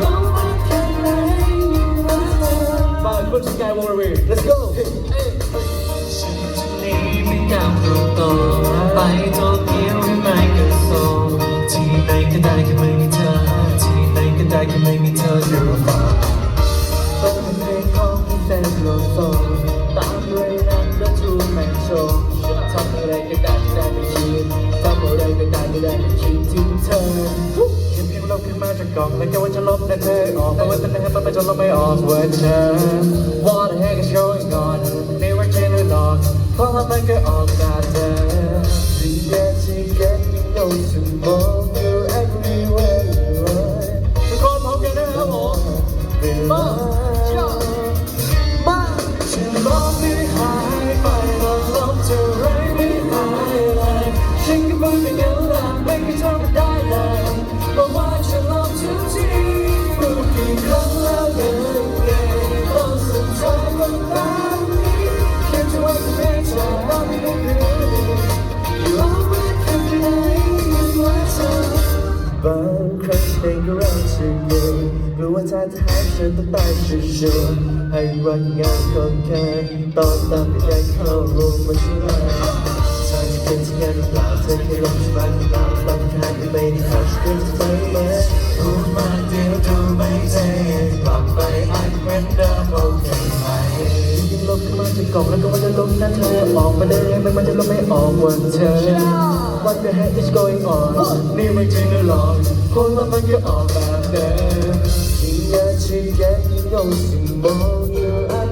ร้องว่าแค่ไหนสกายวอร์เวย์ let's go ฉันจะหนีไปตามโลกโตไปโตเกียวหรือไม่ก็โซที่ไหนก็ได้แค่ไม่มีเธอ ที่ไหนก็ได้แค่ไม่มีเธออยู่มาเปิดเพลงของแฟนโลโซตามด้วยนักและทูแมนโชว์ทำอะไรก็ได้ที่ได้ไม่คิดทำอะไรก็ได้ที่ได้ไม่คิดถึงเธอ เห็นเพียงลบขึ้นมาจากกล่องแล้วก็ว่าจะลบแต่เธอออกแต่ว่าตอนนั้นมันไปจนลบไม่ออกว่าเธอ What the heck is going on ไม่ว่าจริงหรือหลอกเพราะมันก็ออกจาก ว่าเธอจะหายฉันต้องตายเฉยๆให้วันงานคนแค่ตอนตามไปได้เข้าร่วมมาช่วยเธอจะเป็นที่งานหรือเปล่าเธอแค่ลองสบายหรือเปล่าบางครั้งก็ไม่ได้ทัชกันไปไหมพูดมาเดียวดูไม่เท่กลับไปอันเหมือนเดิมโอเคไหมยิ่งลบขึ้นมาจากกล่องแล้วก็ว่าจะลบหน้าเธอออกมาได้ยังไม่มันจะลบไม่ออกวันเธอ What the heck is going on นี่ไม่จริงหรือหลอกคนละมันก็ออกแบบเดิม 时间有什么？